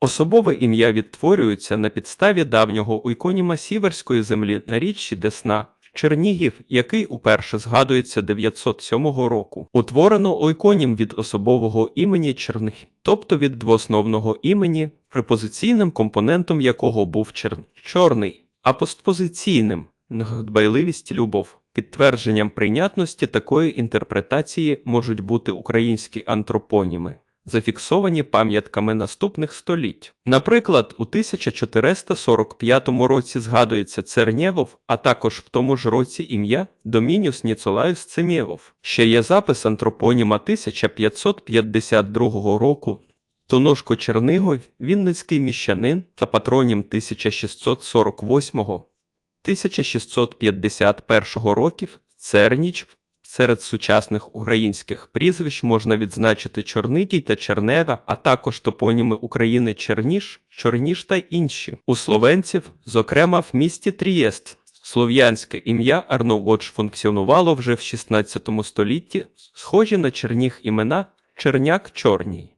Особове ім'я відтворюється на підставі давнього уйконіма сіверської землі на річці Десна, Чернігів, який уперше згадується 907 року. Утворено ойконім від особового імені Черних, тобто від двоосновного імені, препозиційним компонентом якого був черн, чорний, а постпозиційним дбайливість любов. Підтвердженням прийнятності такої інтерпретації можуть бути українські антропоніми, зафіксовані пам'ятками наступних століть. Наприклад, у 1445 році згадується Цернєвов, а також в тому ж році ім'я Домініус Ніцолаїс Цемєвов. Ще є запис антропоніма 1552 року. Тоношко Чернигов, Вінницький міщанин та патронім 1648 1651 років Церніч. Серед сучасних українських прізвищ можна відзначити Чорнитій та Чернева, а також топоніми України Черніш, Чорніш та інші. У словенців, зокрема в місті Трієст, слов'янське ім'я Арноводж функціонувало вже в 16 столітті, схожі на черніх імена Черняк Чорній.